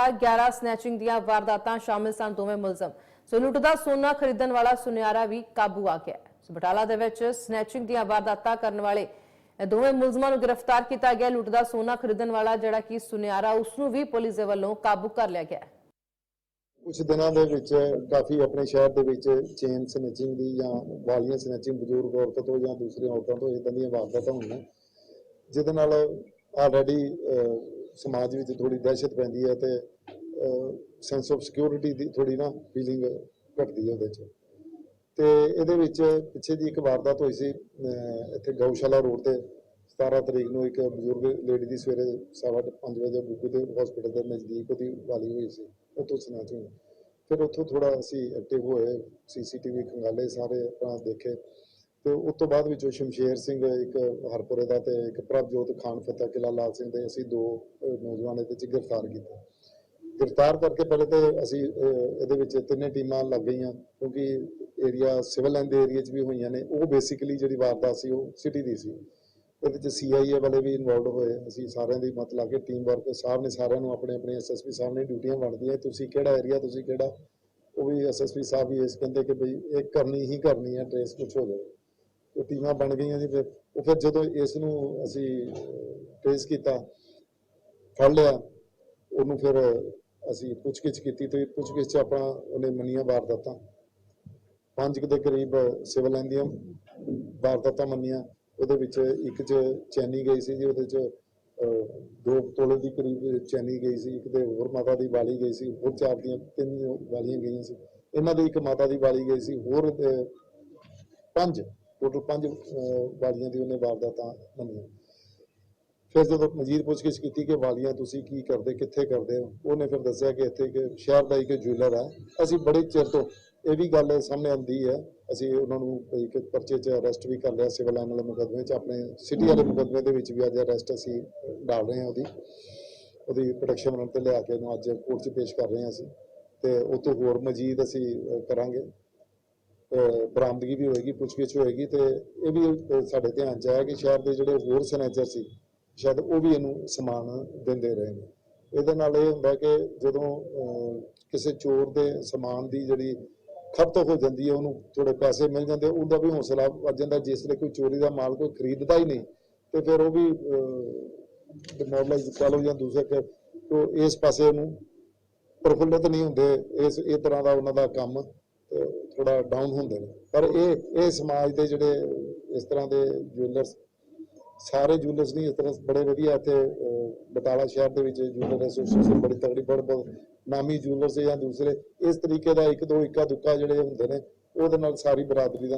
ਲਗਾਤਾਰ 11 ਸਨੈਚਿੰਗ ਦੀਆਂ ਵਾਰਦਾਤਾਂ ਸ਼ਾਮਿਲ ਸਨ ਦੋਵੇਂ ਮੁਲਜ਼ਮ। ਸੋ ਲੁੱਟ ਦਾ ਸੋਨਾ ਖਰੀਦਣ ਵਾਲਾ ਸੁਨਿਆਰਾ ਵੀ ਕਾਬੂ ਆ ਗਿਆ ਸੋ ਬਟਾਲਾ ਦੇ ਵਿੱਚ ਸਨੈਚਿੰਗ ਦੀਆਂ ਵਾਰਦਾਤਾਂ ਕਰਨ ਵਾਲੇ ਦੋਵੇਂ ਮੁਲਜ਼ਮਾਂ ਨੂੰ ਗ੍ਰਿਫਤਾਰ ਕੀਤਾ ਗਿਆ। ਲੁੱਟ ਦਾ ਸੋਨਾ ਖਰੀਦਣ ਵਾਲਾ ਜਿਹੜਾ ਕਿ ਸੁਨਿਆਰਾ ਉਸ ਨੂੰ ਵੀ ਪੁਲਿਸ ਦੇ ਵੱਲੋਂ ਕਾਬੂ ਕਰ ਲਿਆ ਗਿਆ ਕੁਝ ਦਿਨਾਂ ਦੇ ਵਿੱਚ ਕਾਫੀ ਆਪਣੇ ਸ਼ਹਿਰ ਦੇ ਵਿੱਚ ਚੇਨ ਸਨੈਚਿੰਗ ਦੀ ਜਾਂ ਵਾਲੀਆਂ ਸਨੈਚਿੰਗ ਬਜ਼ੁਰਗ ਔਰਤ ਤੋਂ ਜਾਂ ਦੂਸਰੀਆਂ ਔਰਤਾਂ ਤੋਂ ਇਦਾਂ ਦੀਆਂ ਵਾਰਦਾਤਾਂ ਹੋਈਆਂ। ਜਿਹਦੇ ਨਾਲ ਆਲਰੇਡੀ ਸਮਾਜ ਵਿੱਚ ਥੋੜੀ ਦਹਿਸ਼ਤ ਪੈਂਦੀ ਹੈ ਤੇ ਸੈਂਸ ਆਫ ਸਿਕਿਉਰਿਟੀ ਦੀ ਥੋੜੀ ਨਾ ਫੀਲਿੰਗ ਘਟਦੀ ਹੈ ਉਹਦੇ 'ਚ। ਤੇ ਇਹਦੇ ਵਿੱਚ ਪਿੱਛੇ ਜੀ ਇੱਕ ਵਾਰਦਾਤ ਹੋਈ ਸੀ ਇੱਥੇ ਗਊਸ਼ਾਲਾ ਰੋਡ ਤੇ 17 ਤਰੀਕ ਨੂੰ ਇੱਕ ਬਜ਼ੁਰਗ ਲੇਡੀ ਦੀ ਸਵੇਰੇ ਸਵਾ ਕੁ ਪੰਜ ਵਜੇ ਗੁੱਗੂ ਦੇ ਹਸਪੀਟਲ ਦੇ ਨਜ਼ਦੀਕ ਉਹਦੀ ਵਾਲੀ ਹੋਈ ਸੀ ਉੱਥੋਂ ਸਨੈਚਿੰਗ ਫਿਰ ਉੱਥੋਂ ਥੋੜਾ ਅਸੀਂ ਐਕਟਿਵ ਹੋਏ ਸੀਸੀਟੀਵੀ ਖੰਗਾਲੇ ਸਾਰੇ ਆਪਣਾ ਦੇਖੇ। ਤੇ ਉਸ ਤੋਂ ਬਾਅਦ ਵਿੱਚੋਂ ਸ਼ਮਸ਼ੇਰ ਸਿੰਘ ਇੱਕ ਹਰਪੁਰੇ ਦਾ ਤੇ ਇੱਕ ਪ੍ਰਭਜੋਤ ਖਾਨ ਫਤਿਹ ਕਿਲਾ ਲਾਲ ਸਿੰਘ ਦੇ ਅਸੀਂ ਦੋ ਨੌਜਵਾਨ ਇਹਦੇ ਵਿੱਚ ਗ੍ਰਿਫਤਾਰ ਕੀਤੇ। ਗ੍ਰਿਫਤਾਰ ਕਰਕੇ ਪਹਿਲੇ ਤੇ ਅਸੀਂ ਇਹਦੇ ਵਿੱਚ ਤਿੰਨੇ ਟੀਮਾਂ ਲੱਗ ਗਈਆਂ, ਕਿਉਂਕਿ ਏਰੀਆ ਸਿਵਲ ਲਾਈਨ ਦੇ ਏਰੀਆ 'ਚ ਵੀ ਹੋਈਆਂ ਨੇ। ਉਹ ਬੇਸਿਕਲੀ ਜਿਹੜੀ ਵਾਰਦਾਤ ਸੀ, ਉਹ ਸਿਟੀ ਦੀ ਸੀ। ਇਹਦੇ 'ਚ ਸੀਆਈਏ ਵਾਲੇ ਵੀ ਇਨਵੋਲਡ ਹੋਏ। ਅਸੀਂ ਸਾਰਿਆਂ ਦੀ ਮਤ ਲਾ ਕੇ ਟੀਮ ਵਰਕ ਸਾਹਿਬ ਨੇ ਸਾਰਿਆਂ ਨੂੰ ਆਪਣੇ ਆਪਣੇ ਐਸਐਸਪੀ ਸਾਹਿਬ ਨੇ ਡਿਊਟੀਆਂ ਵੰਡਦੀਆਂ ਤੁਸੀਂ ਕਿਹੜਾ ਏਰੀਆ ਤੁਸੀਂ ਕਿਹੜਾ? ਉਹ ਵੀ ਐਸਐਸਪੀ ਸਾਹਿਬ ਵੀ ਇਸ ਕਹਿੰਦੇ ਕਿ ਬਈ ਇਹ ਕਰਨੀ ਹੀ ਕਰਨੀ ਹੈ ਟ੍ਰੇਸ ਕੁਛ ਹੋ ਜਾਵੇ। ਟੀਮਾਂ ਬਣ ਗਈਆਂ ਜੀ, ਫਿਰ ਉਹ ਫਿਰ ਜਦੋਂ ਇਸ ਨੂੰ ਅਸੀਂ ਟ੍ਰੇਸ ਕੀਤਾ, ਫੜ ਲਿਆ, ਉਹਨੂੰ ਫਿਰ ਅਸੀਂ ਪੁੱਛਗਿੱਛ ਕੀਤੀ ਤੇ ਪੁੱਛਗਿੱਛ ਚ ਆਪਣਾ ਉਹਨੇ ਮੰਨੀਆਂ ਵਾਰਦਾਤਾਂ। ਪੰਜ ਦੇ ਕਰੀਬ ਸਿਵਲ ਲਾਈਨ ਦੀਆਂ ਵਾਰਦਾਤਾਂ ਮੰਨੀਆਂ, ਉਹਦੇ ਵਿੱਚ ਇੱਕ ਚ ਚੈਨੀ ਗਈ ਸੀ ਜੀ, ਉਹਦੇ ਚ ਦੋ ਤੋਲੇ ਦੀ ਕਰੀਬ ਚੈਨੀ ਗਈ ਸੀ, ਇੱਕ ਦੇ ਹੋਰ ਮਾਤਾ ਦੀ ਵਾਲੀ ਗਈ ਸੀ, ਹੋਰ ਚਾਰ ਦੀਆਂ ਤਿੰਨ ਵਾਲੀਆਂ ਗਈਆਂ ਸੀ। ਇਹਨਾਂ ਦੀ ਇੱਕ ਮਾਤਾ ਦੀ ਵਾਲੀ ਗਈ ਸੀ, ਹੋਰ ਪੰਜ। ਟੋਟਲ ਪੰਜ ਵਾਲੀਆਂ ਦੀ ਉਹਨੇ ਵਾਰਦਾਤਾਂ ਮੰਨੀਆਂ। ਫਿਰ ਜਦੋਂ ਮਜੀਦ ਪੁੱਛਗਿੱਛ ਕੀਤੀ ਕਿ ਵਾਲੀਆਂ ਤੁਸੀਂ ਕੀ ਕਰਦੇ, ਕਿੱਥੇ ਕਰਦੇ ਹੋ, ਉਹਨੇ ਫਿਰ ਦੱਸਿਆ ਕਿ ਇੱਥੇ ਕਿ ਸ਼ਹਿਰ ਦਾ ਇੱਕ ਜੁਐਲਰ ਹੈ। ਅਸੀਂ ਬੜੇ ਚਿਰ ਤੋਂ ਇਹ ਵੀ ਗੱਲ ਸਾਹਮਣੇ ਆਉਂਦੀ ਹੈ। ਅਸੀਂ ਉਹਨਾਂ ਨੂੰ ਇੱਕ ਪਰਚੇ 'ਚ ਅਰੈਸਟ ਵੀ ਕਰ ਲਿਆ ਸਿਵਲ ਲਾਈਨ ਵਾਲੇ ਮੁਕੱਦਮੇ 'ਚ। ਆਪਣੇ ਸਿਟੀ ਵਾਲੇ ਮੁਕੱਦਮੇ ਦੇ ਵਿੱਚ ਵੀ ਅੱਜ ਅਰੈਸਟ ਅਸੀਂ ਡਾਲ ਰਹੇ ਹਾਂ ਉਹਦੀ। ਉਹਦੀ ਪ੍ਰੋਟੈਕਸ਼ਨ ਬਣਨ ਤੇ ਲਿਆ ਕੇ ਉਹਨੂੰ ਅੱਜ ਕੋਰਟ 'ਚ ਪੇਸ਼ ਕਰ ਰਹੇ ਹਾਂ ਅਸੀਂ। ਤੇ ਉਹ ਤੋਂ ਹੋਰ ਮਜੀਦ ਅਸੀਂ ਕਰਾਂਗੇ। ਬਰਾਮਦਗੀ ਵੀ ਹੋਏਗੀ, ਪੁੱਛਗਿੱਛ ਹੋਏਗੀ ਤੇ ਇਹ ਵੀ ਸਾਡੇ ਧਿਆਨ 'ਚ ਆਇਆ ਕਿ ਸ਼ਹਿਰ ਦੇ ਜਿਹੜੇ ਹੋਰ ਸਨੈਚਰ ਸੀ, ਸ਼ਾਇਦ ਉਹ ਵੀ ਇਹਨੂੰ ਸਮਾਨ ਦਿੰਦੇ ਰਹੇ ਨੇ। ਇਹਦੇ ਨਾਲ ਇਹ ਹੁੰਦਾ ਕਿ ਜਦੋਂ ਕਿਸੇ ਚੋਰ ਦੇ ਸਮਾਨ ਦੀ ਜਿਹੜੀ ਖਪਤ ਹੋ ਜਾਂਦੀ ਹੈ, ਉਹਨੂੰ ਥੋੜੇ ਪੈਸੇ ਮਿਲ ਜਾਂਦੇ, ਉਹਦਾ ਵੀ ਹੌਸਲਾ ਵੱਧ ਜਾਂਦਾ, ਜਿਸ ਲਈ ਕੋਈ ਚੋਰੀ ਦਾ ਮਾਲ ਕੋਈ ਖਰੀਦਦਾ ਹੀ ਨਹੀਂ, ਤੇ ਫਿਰ ਉਹ ਵੀ ਡਿਮੋਰਲਾਈਜ਼ ਕਰ ਲਓ ਜਾਂ ਦੂਸਰੇ ਕਿ ਉਹ ਇਸ ਪਾਸੇ ਨੂੰ ਪ੍ਰਫੁੱਲਤ ਨਹੀਂ ਹੁੰਦੇ, ਇਸ, ਇਹ ਤਰ੍ਹਾਂ ਦਾ ਉਹਨਾਂ ਦਾ ਕੰਮ ਥੋੜਾ ਡਾਊਨ ਹੁੰਦੇ ਨੇ। ਪਰ ਇਹ ਇਹ ਸਮਾਜ ਦੇ ਜਿਹੜੇ ਇਸ ਤਰ੍ਹਾਂ ਦੇ ਜੁਐਲਰਸ ਸਾਰੇ ਜੁਐਲਰਸ ਨਹੀਂ, ਇਸ ਤਰ੍ਹਾਂ ਬੜੇ ਵਧੀਆ ਇੱਥੇ ਬਟਾਲਾ ਸ਼ਹਿਰ ਦੇ ਵਿੱਚ ਜੁਐਲਰ ਐਸੋਸੀਏਸ਼ਨ ਬੜੀ ਤਕੜੀ, ਬੜ ਬਹੁਤ ਨਾਮੀ ਜੁਐਲਰਸ ਜਾਂ ਦੂਸਰੇ, ਇਸ ਤਰੀਕੇ ਦਾ ਇੱਕ ਦੋ ਇੱਕਾ ਦੁੱਕਾ ਜਿਹੜੇ ਹੁੰਦੇ ਨੇ, ਉਹਦੇ ਨਾਲ ਸਾਰੀ ਬਰਾਦਰੀ ਦਾ